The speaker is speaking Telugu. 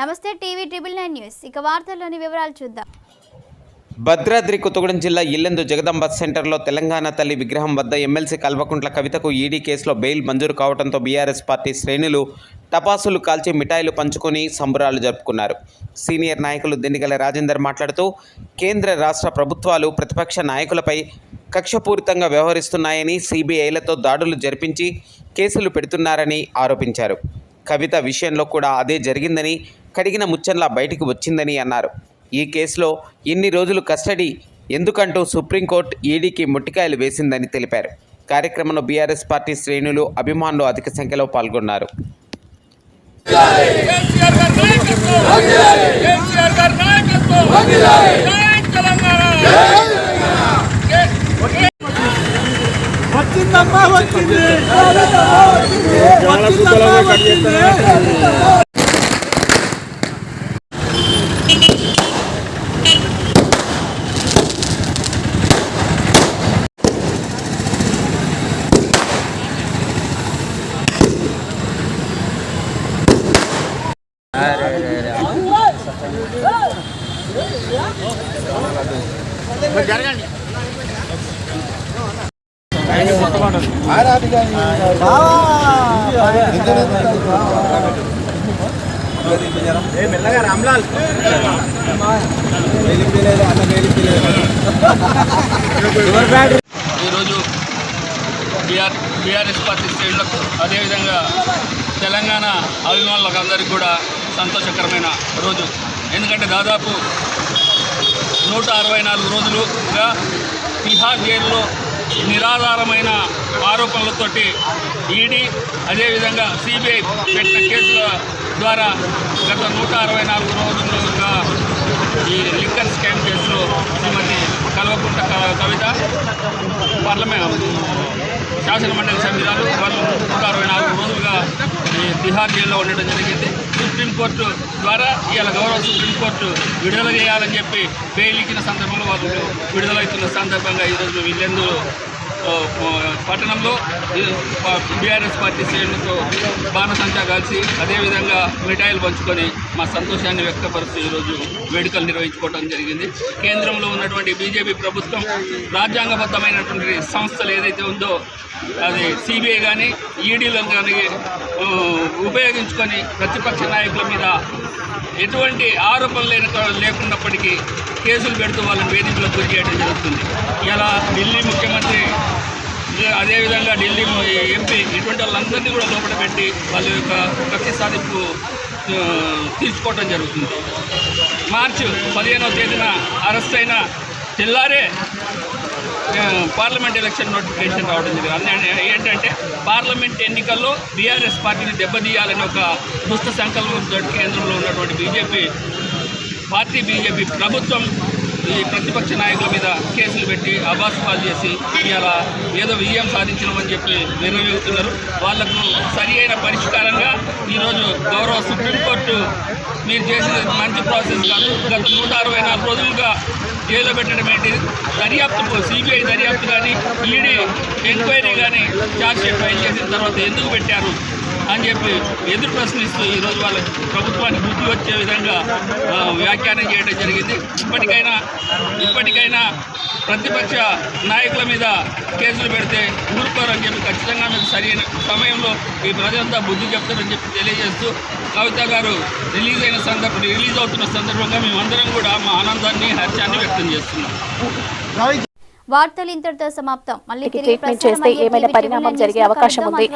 నమస్తే టీవీ ట్రిపుల్ నైన్ న్యూస్. ఇక వార్తల్లోని వివరాలు చూద్దాం. భద్రాద్రి కొత్తగూడెం జిల్లా ఇల్లెందు జగదంబ సెంటర్లో తెలంగాణ తల్లి విగ్రహం వద్ద ఎమ్మెల్సీ కల్వకుంట్ల కవితకు ఈడీ కేసులో బెయిల్ మంజూరు కావడంతో బీఆర్ఎస్ పార్టీ శ్రేణులు టపాసులు కాల్చి మిఠాయిలు పంచుకొని సంబరాలు జరుపుకున్నారు. సీనియర్ నాయకులు దిండిగల రాజేందర్ మాట్లాడుతూ కేంద్ర రాష్ట్ర ప్రభుత్వాలు ప్రతిపక్ష నాయకులపై కక్షపూరితంగా వ్యవహరిస్తున్నాయని సిబిఐలతో దాడులు జరిపించి కేసులు పెడుతున్నారని ఆరోపించారు. కవిత విషయంలో కూడా అదే జరిగిందని కడిగిన ముచ్చంలా బయటికి వచ్చిందని అన్నారు. ఈ కేసులో ఇన్ని రోజులు కస్టడీ ఎందుకంటూ సుప్రీంకోర్టు ఈడీకి ముట్టికాయలు వేసిందని తెలిపారు. కార్యక్రమంలో బీఆర్ఎస్ పార్టీ శ్రేణులు అభిమానులు అధిక సంఖ్యలో పాల్గొన్నారు. కేసీఆర్ గారి నాయకత్వం కేసీఆర్ గారి నాయకత్వం జై తెలంగాణ కే- వచ్చిందమ్మా వచ్చింది వచ్చిందమ్మా వచ్చింది ఈరోజు బీఆర్ బీఆర్ఎస్ పార్టీ శ్రేణులకు అదేవిధంగా తెలంగాణ అభిమానులకు అందరికీ కూడా సంతోషకరమైన రోజు. ఎందుకంటే దాదాపు నూట అరవై నాలుగు రోజులుగా తిహార్ జైల్లో నిరాధారమైన ఆరోపణలతోటి ఈడీ అదేవిధంగా సిబిఐ పెట్టిన కేసుల ద్వారా గత నూట అరవై నాలుగు రోజులుగా ఈ లిక్కర్ స్కామ్ కేసులో శ్రీమతి కల్వకుంట కవిత పార్లమెంట్ శాసనమండలి సభ్యురాలు వాళ్ళు నూట అరవై నాలుగు రోజులుగా ఈ తిహార్ జైల్లో ఉండడం జరిగింది. సుప్రీంకోర్టు ద్వారా ఇవాళ గౌరవ సుప్రీంకోర్టు విడుదల చేయాలని చెప్పి బెయిల్ ఇచ్చిన సందర్భంలో వాళ్ళు విడుదలవుతున్న సందర్భంగా ఈరోజు వీళ్ళెందు పట్టణంలో బీఆర్ఎస్ పార్టీ శ్రేణులతో బాణసంచా కలిసి అదేవిధంగా మిఠాయిలు పంచుకొని మా సంతోషాన్ని వ్యక్తపరుస్తూ ఈరోజు వేడుకలు నిర్వహించుకోవడం జరిగింది. కేంద్రంలో ఉన్నటువంటి బీజేపీ ప్రభుత్వం రాజ్యాంగబద్ధమైనటువంటి సంస్థలు ఏదైతే ఉందో అది సిబిఐ కానీ ఈడీలో కానీ ఉపయోగించుకొని ప్రతిపక్ష నాయకుల మీద ఎటువంటి ఆరోపణలు లేని లేకున్నప్పటికీ కేసులు పెడుతూ వాళ్ళని వేధింపులకు గురి చేయడం జరుగుతుంది. ఇలా ఢిల్లీ ముఖ్యమంత్రి అదేవిధంగా ఢిల్లీ ఎంపీ ఇటువంటి వాళ్ళందరినీ కూడా లోపల పెట్టి వాళ్ళ యొక్క కక్ష సాధింపు తీసుకోవడం జరుగుతుంది. మార్చి పదిహేనవ తేదీన అరెస్ట్ అయిన తెల్లారే పార్లమెంట్ ఎలక్షన్ నోటిఫికేషన్ రావడం జరిగింది. ఏంటంటే పార్లమెంట్ ఎన్నికల్లో బీఆర్ఎస్ పార్టీని దెబ్బతీయాలని ఒక దుష్ట సంకల్పంతో కేంద్రంలో ఉన్నటువంటి బీజేపీ పార్టీ బీజేపీ ప్రభుత్వం ఈ ప్రతిపక్ష నాయకుల మీద కేసులు పెట్టి అబాస్ పాలు చేసి ఇలా ఏదో విజయం సాధించడం చెప్పి నిర్వహిస్తున్నారు. వాళ్ళకు సరి అయిన పరిష్కారంగా ఈరోజు గౌరవ సుప్రీంకోర్టు మీరు చేసిన మంచి ప్రాసెస్ కాదు. గత నూట అరవై నాలుగు రోజులుగా జైల్లో పెట్టడం ఏంటి? దర్యాప్తు సిబిఐ దర్యాప్తు కానీ ఈడీ ఎంక్వైరీ కానీ ఛార్జ్షీట్ ఫైల్ చేసిన తర్వాత ఎందుకు పెట్టారు? అని చెప్పి ఎదురు ప్రశ్నిస్తూ ఈరోజు వాళ్ళ ప్రభుత్వానికి బుద్ధి వచ్చే విధంగా వ్యాఖ్యానం చేయడం జరిగింది. ఇప్పటికైనా ఇప్పటికైనా ప్రతిపక్ష నాయకుల మీద కేసులు పెడితే ఊరుకోరని చెప్పి ఖచ్చితంగా మీకు సరైన సమయంలో ఈ ప్రజలంతా బుద్ధి చెప్తారని చెప్పి తెలియజేస్తూ కవిత గారు రిలీజ్ అయిన సందర్భం రిలీజ్ అవుతున్న సందర్భంగా మేమందరం కూడా మా ఆనందాన్ని హర్షాన్ని వ్యక్తం చేస్తున్నాం. వార్తలు ఇంతటితో సమాప్తం. మళ్ళీ తిరిగి ట్రీట్మెంట్ చేస్తే ఏమైనా పరిణామం జరిగే అవకాశం. ఉంది.